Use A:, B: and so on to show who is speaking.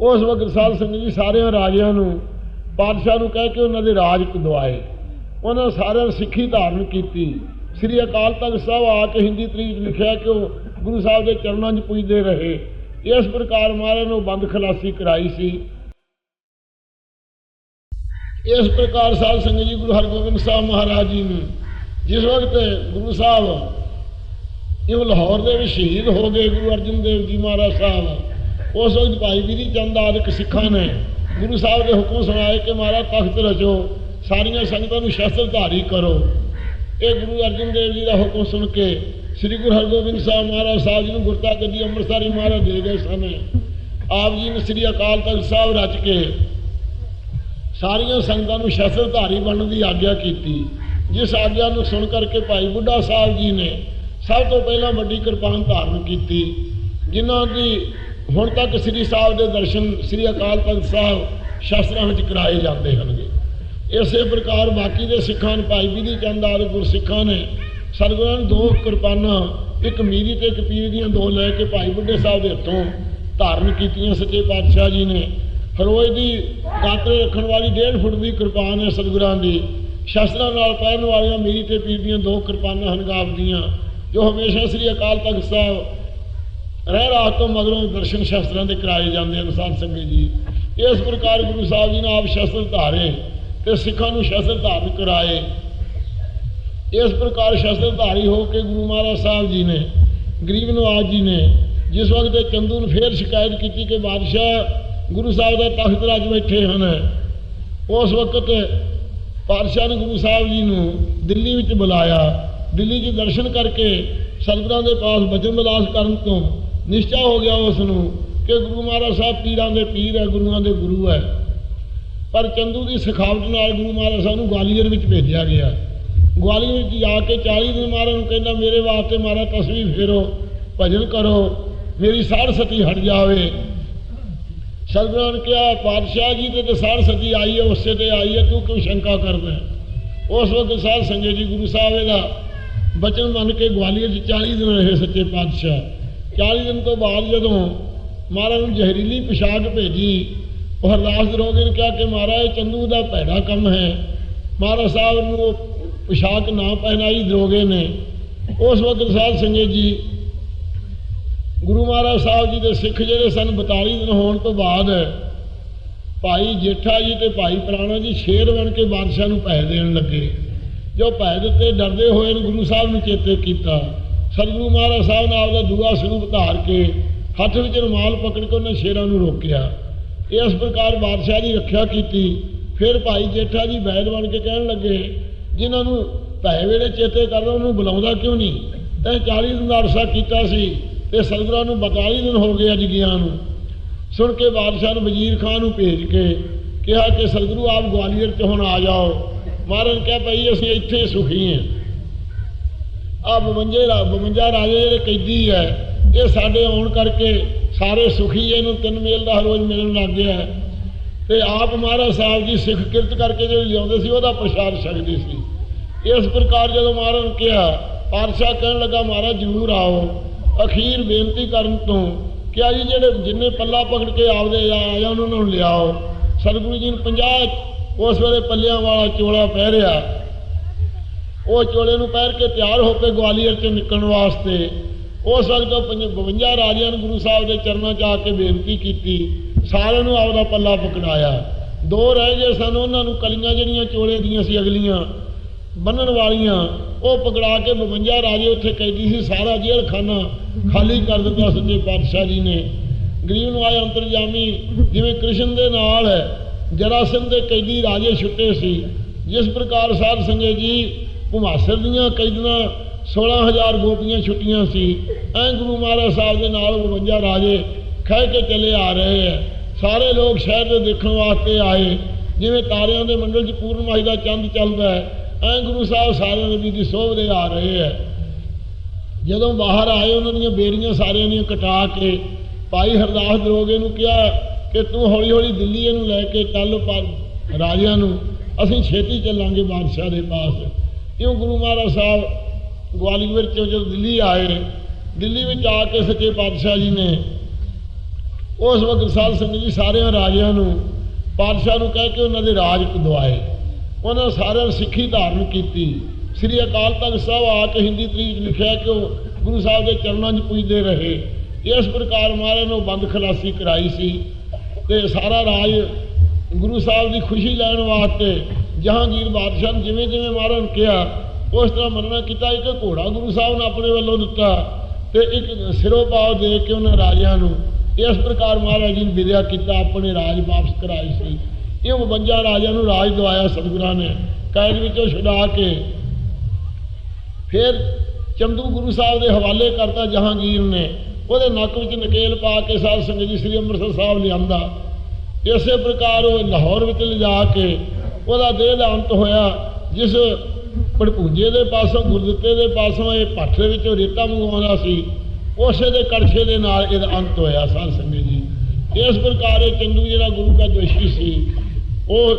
A: ਉਸ ਵਕਤ ਸਾਧ ਸੰਗਤ ਜੀ ਸਾਰਿਆਂ ਰਾਜਿਆਂ ਨੂੰ ਪਾਤਸ਼ਾਹ ਨੂੰ ਕਹਿ ਕੇ ਉਹਨਾਂ ਦੇ ਰਾਜ ਦਵਾਏ। ਉਹਨਾਂ ਸਾਰਿਆਂ ਨੇ ਸਿੱਖੀ ਧਾਰਨ ਕੀਤੀ। ਸ੍ਰੀ ਅਕਾਲ ਤਖਤ ਸਾਹਿਬ ਆ ਕੇ ਹਿੰਦੀ ਤਰੀਕ ਲਿਖਿਆ ਕਿ ਉਹ ਗੁਰੂ ਸਾਹਿਬ ਦੇ ਚਰਨਾਂ 'ਚ ਪੁੱਜਦੇ ਰਹੇ। ਇਸ ਪ੍ਰਕਾਰ ਮਹਾਰਾਜ ਨੂੰ ਬੰਦ ਖਲਾਸੀ ਕਰਾਈ ਸੀ। ਇਸ ਪ੍ਰਕਾਰ ਸਾਧ ਸੰਗਤ ਜੀ ਗੁਰੂ ਹਰਗੋਬਿੰਦ ਸਾਹਿਬ ਮਹਾਰਾਜ ਜੀ ਨੂੰ ਜਿਸ ਵਕਤ ਗੁਰੂ ਸਾਹਿਬ ਇਹ ਲਾਹੌਰ ਦੇ ਵਿੱਚ ਸ਼ਹੀਦ ਹੋ ਗਏ, ਗੁਰੂ ਅਰਜਨ ਦੇਵ ਜੀ ਮਹਾਰਾਜ ਸਾਹਿਬ ਉਸ ਵਕਤ ਭਾਈ ਵੀਰੀ ਚੰਦ ਆਦਿਕ ਸਿੱਖਾਂ ਨੇ ਗੁਰੂ ਸਾਹਿਬ ਦੇ ਹੁਕਮ ਸੁਣਾਏ ਕਿ ਮਹਾਰਾਜ ਤਖਤ ਰਚੋ, ਸਾਰੀਆਂ ਸੰਗਤਾਂ ਨੂੰ ਸ਼ਸਤਰ ਧਾਰੀ ਕਰੋ। ਇਹ ਗੁਰੂ ਅਰਜਨ ਦੇਵ ਜੀ ਦਾ ਹੁਕਮ ਸੁਣ ਕੇ ਸ੍ਰੀ ਗੁਰੂ ਹਰਗੋਬਿੰਦ ਸਾਹਿਬ ਮਹਾਰਾਜ ਸਾਹਿਬ ਜੀ ਨੂੰ ਗੁਰਤਾ ਗੱਦੀ ਅੰਮ੍ਰਿਤਸਰੀ ਮਹਾਰਾਜ ਦੇ ਗਏ ਸਨ। ਆਪ ਜੀ ਨੇ ਸ੍ਰੀ ਅਕਾਲ ਤਖਤ ਸਾਹਿਬ ਰਚ ਕੇ ਸਾਰੀਆਂ ਸੰਗਤਾਂ ਨੂੰ ਸ਼ਸਤਰ ਧਾਰੀ ਬਣਨ ਦੀ ਆਗਿਆ ਕੀਤੀ। ਜਿਸ ਆਗਿਆ ਨੂੰ ਸੁਣ ਕਰਕੇ ਭਾਈ ਬੁੱਢਾ ਸਾਹਿਬ ਜੀ ਨੇ ਸਭ ਤੋਂ ਪਹਿਲਾਂ ਵੱਡੀ ਕਿਰਪਾਨ ਧਾਰਨ ਕੀਤੀ। ਜਿਨ੍ਹਾਂ ਦੀ ਹੁਣ ਤੱਕ ਸ੍ਰੀ ਸਾਹਿਬ ਦੇ ਦਰਸ਼ਨ ਸ੍ਰੀ ਅਕਾਲ ਤਖਤ ਸਾਹਿਬ ਸ਼ਸਤਰਾਂ ਵਿੱਚ ਕਰਾਏ ਜਾਂਦੇ ਹਨਗੇ ਇਸੇ ਪ੍ਰਕਾਰ ਬਾਕੀ ਦੇ ਸਿੱਖਾਂ ਨੇ ਭਾਈ ਬੀਦੀ ਚੰਦ ਆਦਿ ਗੁਰਸਿੱਖਾਂ ਨੇ ਸਰਗੁਰਾਂ ਨੂੰ ਦੋ ਕਿਰਪਾਨਾਂ ਇੱਕ ਮੀਰੀ ਤੇ ਇੱਕ ਪੀਰ ਦੀਆਂ ਦੋ ਲੈ ਕੇ ਭਾਈ ਬੁੱਢੇ ਸਾਹਿਬ ਦੇ ਹੱਥੋਂ ਧਾਰਨ ਕੀਤੀਆਂ। ਸੱਚੇ ਪਾਤਸ਼ਾਹ ਜੀ ਨੇ ਹਰੋਏ ਦੀ ਗਾਤਰੇ ਰੱਖਣ ਵਾਲੀ 1.5 ਫੁੱਟ ਦੀ ਕਿਰਪਾਨ ਹੈ ਸਤਿਗੁਰਾਂ ਦੀ। ਸ਼ਸਤਰਾਂ ਨਾਲ ਪਹਿਰਨ ਵਾਲੀਆਂ ਮੀਰੀ ਤੇ ਪੀਰ ਦੀਆਂ ਦੋ ਕਿਰਪਾਨਾਂ ਹਨ ਗਾਬ ਦੀਆਂ। ਜੋ ਹਮੇਸ਼ਾ ਸ੍ਰੀ ਅਕਾਲ ਤਖਤ ਸਾਹਿਬ ਰਹਿ ਰਾਤ ਤੋਂ ਮਗਰੋਂ ਦਰਸ਼ਨ ਸ਼ਸਤਰਾਂ ਦੇ ਕਰਾਏ ਜਾਂਦੇ ਹਨ ਸਾਧ ਸੰਗਤ ਜੀ। ਇਸ ਪ੍ਰਕਾਰ ਗੁਰੂ ਸਾਹਿਬ ਜੀ ਨੇ ਆਪ ਸ਼ਸਤਰ ਧਾਰੇ ਤੇ ਸਿੱਖਾਂ ਨੂੰ ਸ਼ਸਤਰ ਧਾਰਨ ਕਰਾਏ। ਇਸ ਪ੍ਰਕਾਰ ਸ਼ਸਤਰ ਧਾਰੀ ਹੋ ਕੇ ਗੁਰੂ ਮਹਾਰਾਜ ਸਾਹਿਬ ਜੀ ਨੇ, ਗਰੀਬ ਨਵਾਜ ਜੀ ਨੇ, ਜਿਸ ਵਕਤ ਚੰਦੂ ਨੂੰ ਫੇਰ ਸ਼ਿਕਾਇਤ ਕੀਤੀ ਕਿ ਬਾਦਸ਼ਾਹ ਗੁਰੂ ਸਾਹਿਬ ਦਾ ਤਖਤ ਰਾਜ ਬੈਠੇ ਹਨ, ਉਸ ਵਕਤ ਪਾਤਸ਼ਾਹ ਨੇ ਗੁਰੂ ਸਾਹਿਬ ਜੀ ਨੂੰ ਦਿੱਲੀ ਵਿੱਚ ਬੁਲਾਇਆ। ਦਿੱਲੀ 'ਚ ਦਰਸ਼ਨ ਕਰਕੇ ਸਤਿਗੁਰਾਂ ਦੇ ਪਾਸ ਬਚਨ ਵਿਲਾਸ ਕਰਨ ਤੋਂ ਨਿਸ਼ਚਾ ਹੋ ਗਿਆ ਉਸ ਨੂੰ ਕਿ ਗੁਰੂ ਮਹਾਰਾਜ ਸਾਹਿਬ ਪੀਰਾਂ ਦੇ ਪੀਰ ਹੈ, ਗੁਰੂਆਂ ਦੇ ਗੁਰੂ ਹੈ। ਪਰ ਚੰਦੂ ਦੀ ਸਿਖਾਵਟ ਨਾਲ ਗੁਰੂ ਮਹਾਰਾਜ ਸਾਹਿਬ ਨੂੰ ਗਵਾਲੀਅਰ ਵਿੱਚ ਭੇਜਿਆ ਗਿਆ। ਗਵਾਲੀਅਰ ਵਿੱਚ ਜਾ ਕੇ 40 ਦਿਨ ਮਹਾਰਾਜ ਨੂੰ ਕਹਿੰਦਾ, ਮੇਰੇ ਵਾਸਤੇ ਮਹਾਰਾਜ ਤਸਵੀਰ ਫੇਰੋ, ਭਜਨ ਕਰੋ, ਮੇਰੀ ਸਾੜ ਸਤੀ ਹਟ ਜਾਵੇ। ਸਤਿਗੁਰਾਂ ਨੇ ਕਿਹਾ, ਪਾਤਸ਼ਾਹ ਜੀ ਤੇ ਤਾਂ ਸਾੜ ਸਤੀ ਆਈ ਹੈ, ਉਸੇ ਤੇ ਆਈ ਹੈ, ਤੂੰ ਕਿਉਂ ਸ਼ੰਕਾ ਕਰਦਾ ਉਸ ਵਕਤ ਸਾਧ ਸੰਗਤ ਜੀ ਗੁਰੂ ਸਾਹਿਬ ਇਹਦਾ ਬਚਨ ਮੰਨ ਕੇ ਗਵਾਲੀਅਰ 'ਚ 40 ਦਿਨ ਰਹੇ ਸੱਚੇ ਪਾਤਸ਼ਾਹ। 40 ਦਿਨ ਤੋਂ ਬਾਅਦ ਜਦੋਂ ਮਹਾਰਾਜ ਨੂੰ ਜ਼ਹਿਰੀਲੀ ਪਿਸ਼ਾਬ ਭੇਜੀ, ਉਹ ਹਰਦਾਸ ਦਰੋਗੇ ਨੇ ਕਿਹਾ ਕਿ ਮਹਾਰਾਜ, ਚੰਦੂ ਦਾ ਭੈੜਾ ਕੰਮ ਹੈ। ਮਹਾਰਾਜ ਸਾਹਿਬ ਨੂੰ ਉਹ ਪਿਸ਼ਾਕ ਨਾ ਪਹਿਨਾਈ ਦਰੋਗੇ ਨੇ। ਉਸ ਵਕਤ ਸਾਧ ਸੰਗਤ ਜੀ, ਗੁਰੂ ਮਹਾਰਾਜ ਸਾਹਿਬ ਜੀ ਦੇ ਸਿੱਖ ਜਿਹੜੇ ਸਨ 42 ਦਿਨ ਹੋਣ ਤੋਂ ਬਾਅਦ ਭਾਈ ਜੇਠਾ ਜੀ ਤੇ ਭਾਈ ਪ੍ਰਾਣਾ ਜੀ ਸ਼ੇਰ ਬਣ ਕੇ ਬਾਦਸ਼ਾਹ ਨੂੰ ਪੈਸੇ ਦੇਣ ਲੱਗੇ। ਜੋ ਪੈ ਦਿੱਤੇ, ਡਰਦੇ ਹੋਏ ਨੂੰ ਗੁਰੂ ਸਾਹਿਬ ਨੂੰ ਚੇਤੇ ਕੀਤਾ। ਸਤਿਗੁਰੂ ਮਹਾਰਾਜ ਸਾਹਿਬ ਨੇ ਆਪਦਾ ਦੂਆ ਸਰੂਪ ਧਾਰ ਕੇ ਹੱਥ ਵਿੱਚ ਰੁਮਾਲ ਪਕੜ ਕੇ ਉਹਨਾਂ ਸ਼ੇਰਾਂ ਨੂੰ ਰੋਕਿਆ। ਇਸ ਪ੍ਰਕਾਰ ਬਾਦਸ਼ਾਹ ਦੀ ਰੱਖਿਆ ਕੀਤੀ। ਫਿਰ ਭਾਈ ਜੇਠਾ ਜੀ ਬੈਦ ਬਣ ਕੇ ਕਹਿਣ ਲੱਗੇ, ਜਿਨ੍ਹਾਂ ਨੂੰ ਭੈ ਵੇਲੇ ਚੇਤੇ ਕਰਦਾ ਉਹਨੂੰ ਬੁਲਾਉਂਦਾ ਕਿਉਂ ਨਹੀਂ? ਤੈਂ 40 ਦਿਨ ਦਾ ਅਰਸਾ ਕੀਤਾ ਸੀ ਤੇ ਸਤਿਗੁਰਾਂ ਨੂੰ 42 ਦਿਨ ਹੋ ਗਏ ਅੱਜ ਗਿਆ ਨੂੰ। ਸੁਣ ਕੇ ਬਾਦਸ਼ਾਹ ਨੂੰ ਵਜ਼ੀਰ ਖਾਨ ਨੂੰ ਭੇਜ ਕੇ ਕਿਹਾ ਕਿ, ਸਤਿਗੁਰੂ ਆਪ ਗਵਾਲੀਅਰ ਚ ਹੁਣ ਆ ਜਾਓ। ਮਹਾਰਾਜ ਨੇ ਕਿਹਾ ਭਾਈ, ਅਸੀਂ ਇੱਥੇ ਸੁਖੀ ਹਾਂ ਆ 52 ਰਾ 52 ਰਾਜੇ ਜਿਹੜੇ ਕੈਦੀ ਹੈ, ਇਹ ਸਾਡੇ ਆਉਣ ਕਰਕੇ ਸਾਰੇ ਸੁਖੀ ਇਹਨੂੰ ਤਿੰਨ ਮੇਲ ਦਾ ਰੋਜ਼ ਮਿਲਣ ਲੱਗ ਗਿਆ ਹੈ। ਤੇ ਆਪ ਮਹਾਰਾਜ ਸਾਹਿਬ ਜੀ ਸਿੱਖ ਕਿਰਤ ਕਰਕੇ ਜਿਹੜੇ ਲਿਆਉਂਦੇ ਸੀ, ਉਹਦਾ ਪ੍ਰਸ਼ਾਦ ਛਕਦੇ ਸੀ। ਇਸ ਪ੍ਰਕਾਰ ਜਦੋਂ ਮਹਾਰਾਜ ਨੇ ਕਿਹਾ, ਪਾਤਸ਼ਾਹ ਕਹਿਣ ਲੱਗਾ, ਮਹਾਰਾਜ ਜ਼ਰੂਰ ਆਓ। ਅਖੀਰ ਬੇਨਤੀ ਕਰਨ ਤੋਂ ਕਿਹਾ ਜੀ, ਜਿਹੜੇ ਜਿੰਨੇ ਪੱਲਾ ਪਕੜ ਕੇ ਆਪਦੇ ਆਇਆ ਉਹਨਾਂ ਨੂੰ ਲਿਆਓ। ਸਤਿਗੁਰੂ ਜੀ ਨੂੰ 50 ਉਸ ਵੇਲੇ ਪੱਲਿਆਂ ਵਾਲਾ ਚੋਲਾ ਪਹਿਰਿਆ। ਉਹ ਚੋਲੇ ਨੂੰ ਪਹਿਰ ਕੇ ਤਿਆਰ ਹੋ ਕੇ ਗਵਾਲੀਅਰ ਚ ਨਿਕਲਣ ਵਾਸਤੇ ਉਸ ਵਕਤ ਪੰਜ- 52 ਰਾਜਿਆਂ ਨੂੰ ਗੁਰੂ ਸਾਹਿਬ ਦੇ ਚਰਨਾਂ 'ਚ ਆ ਕੇ ਬੇਨਤੀ ਕੀਤੀ, ਸਾਰਿਆਂ ਨੂੰ ਆਪਦਾ ਪੱਲਾ ਪਕੜਾਇਆ। ਦੋ ਰਹਿ ਗਏ ਸਨ, ਉਹਨਾਂ ਨੂੰ ਕਲੀਆਂ ਜਿਹੜੀਆਂ ਚੋਲੇ ਦੀਆਂ ਸੀ ਅਗਲੀਆਂ ਬੰਨਣ ਵਾਲੀਆਂ, ਉਹ ਪਕੜਾ ਕੇ 52 ਰਾਜੇ ਉੱਥੇ ਕੈਦੀ ਸੀ, ਸਾਰਾ ਜੇਲ੍ਹ ਖਾਲੀ ਕਰ ਦਿੱਤਾ ਸੱਚੇ ਪਾਤਸ਼ਾਹ ਜੀ ਨੇ। ਗਰੀਬ ਨਵਾਜ ਅੰਤਰਜਾਮੀ, ਜਿਵੇਂ ਕ੍ਰਿਸ਼ਨ ਦੇ ਨਾਲ ਹੈ, ਜਰਾਸੰਧ ਦੇ ਕੈਦੀ ਰਾਜੇ ਛੁੱਟੇ ਸੀ। ਜਿਸ ਪ੍ਰਕਾਰ ਸਾਧ ਸੰਗਤ ਜੀ ਭੁਮਾਸਰ ਦੀਆਂ ਕੈਦੀਆਂ 16000 ਗੋਪੀਆਂ ਛੁੱਟੀਆਂ ਸੀ। ਐਂ ਗੁਰੂ ਮਹਾਰਾਜ ਸਾਹਿਬ ਦੇ ਨਾਲ 52 ਰਾਜੇ ਖਹਿ ਕੇ ਚਲੇ ਆ ਰਹੇ ਹੈ ਸਾਰੇ ਲੋਕ ਸ਼ਹਿਰ ਦੇ ਦੇਖਣ ਵਾਸਤੇ ਆਏ। ਜਿਵੇਂ ਤਾਰਿਆਂ ਦੇ ਮੰਡਲ 'ਚ ਪੂਰਨਮਾਈ ਦਾ ਚੰਦ ਚੱਲਦਾ ਹੈ ਐਂ ਗੁਰੂ ਸਾਹਿਬ ਸਾਰਿਆਂ ਦੇ ਵੀ ਸੋਭਦੇ ਆ ਰਹੇ ਹੈ ਜਦੋਂ ਬਾਹਰ ਆਏ, ਉਹਨਾਂ ਦੀਆਂ ਬੇੜੀਆਂ ਸਾਰਿਆਂ ਦੀਆਂ ਕਟਾ ਕੇ ਭਾਈ ਹਰਦਾਸ ਦਰੋਗੇ ਨੂੰ ਕਿਹਾ ਕਿ ਤੂੰ ਹੌਲੀ ਹੌਲੀ ਦਿੱਲੀ ਇਹਨੂੰ ਲੈ ਕੇ ਚੱਲ ਪਰ ਰਾਜਿਆਂ ਨੂੰ ਅਸੀਂ ਛੇਤੀ ਚੱਲਾਂਗੇ ਬਾਦਸ਼ਾਹ ਦੇ ਪਾਸ। ਕਿਉਂ ਗੁਰੂ ਮਹਾਰਾਜ ਸਾਹਿਬ ਗਵਾਲੀਅਰ 'ਚੋਂ ਜਦੋਂ ਦਿੱਲੀ ਆਏ, ਦਿੱਲੀ ਵਿੱਚ ਆ ਕੇ ਸੱਚੇ ਪਾਤਸ਼ਾਹ ਜੀ ਨੇ ਉਸ ਵਕਤ ਸਾਧ ਸੰਗਤ ਜੀ ਸਾਰਿਆਂ ਰਾਜਿਆਂ ਨੂੰ ਪਾਤਸ਼ਾਹ ਨੂੰ ਕਹਿ ਕੇ ਉਹਨਾਂ ਦੇ ਰਾਜ ਦਵਾਏ। ਉਹਨਾਂ ਸਾਰਿਆਂ ਸਿੱਖੀ ਧਾਰਨ ਕੀਤੀ। ਸ੍ਰੀ ਅਕਾਲ ਤਖਤ ਸਾਹਿਬ ਆ ਕੇ ਹਿੰਦੀ ਤਰੀਕ ਲਿਖਿਆ ਕਿ ਉਹ ਗੁਰੂ ਸਾਹਿਬ ਦੇ ਚਰਨਾਂ 'ਚ ਪੁੱਜਦੇ ਰਹੇ। ਇਸ ਪ੍ਰਕਾਰ ਮਹਾਰਾਜ ਨੂੰ ਬੰਦ ਖਲਾਸੀ ਕਰਾਈ ਸੀ ਤੇ ਸਾਰਾ ਰਾਜ ਗੁਰੂ ਸਾਹਿਬ ਦੀ ਖੁਸ਼ੀ ਲੈਣ ਵਾਸਤੇ ਜਹਾਂਗੀਰ ਬਾਦਸ਼ਾਹ ਨੇ ਜਿਵੇਂ ਜਿਵੇਂ ਮਹਾਰਾਜ ਨੂੰ ਕਿਹਾ, ਉਸ ਤਰ੍ਹਾਂ ਮੰਨਣਾ ਕੀਤਾ, ਇੱਕ ਘੋੜਾ ਗੁਰੂ ਸਾਹਿਬ ਨੇ ਆਪਣੇ ਵੱਲੋਂ ਦਿੱਤਾ ਤੇ ਇੱਕ ਸਿਰੋਂ ਪਾਉ ਦੇ ਕੇ ਉਹਨਾਂ ਰਾਜਿਆਂ ਨੂੰ ਇਸ ਪ੍ਰਕਾਰ ਮਹਾਰਾਜ ਜੀ ਨੇ ਵਿਦਿਆ ਕੀਤਾ, ਆਪਣੇ ਰਾਜ ਵਾਪਸ ਕਰਾਏ ਸੀ। ਇਹ 52 ਰਾਜਿਆਂ ਨੂੰ ਰਾਜ ਦਵਾਇਆ ਸਤਿਗੁਰਾਂ ਨੇ। ਕੈਦ ਵਿੱਚੋਂ ਛੁਡਾ ਕੇ ਫਿਰ ਚੰਦੂ ਗੁਰੂ ਸਾਹਿਬ ਦੇ ਹਵਾਲੇ ਕਰਤਾ ਜਹਾਂਗੀਰ ਨੇ। ਉਹਦੇ ਨੱਕ ਵਿੱਚ ਨਕੇਲ ਪਾ ਕੇ ਸਾਧ ਸੰਗਤ ਜੀ ਸ੍ਰੀ ਅੰਮ੍ਰਿਤਸਰ ਸਾਹਿਬ ਲਿਆਂਦਾ। ਇਸੇ ਪ੍ਰਕਾਰ ਉਹ ਲਾਹੌਰ ਵਿੱਚ ਲਿਜਾ ਕੇ ਉਹਦਾ ਦੇਹ ਦਾ ਅੰਤ ਹੋਇਆ, ਜਿਸ ਪੜਪੂਜੇ ਦੇ ਪਾਸੋਂ, ਗੁਰਦਿੱਤੇ ਦੇ ਪਾਸੋਂ ਇਹ ਭੱਠ ਦੇ ਵਿੱਚੋਂ ਰੇਤਾ ਮੰਗਵਾਉਂਦਾ ਸੀ, ਉਸੇ ਦੇ ਕੜਛੇ ਦੇ ਨਾਲ ਇਹਦਾ ਅੰਤ ਹੋਇਆ ਸਾਧ ਸੰਗਤ ਜੀ। ਇਸ ਪ੍ਰਕਾਰ ਇਹ ਚੰਦੂ ਜਿਹੜਾ ਗੁਰੂ ਦਾ ਦੋਸ਼ੀ ਸੀ, ਉਹ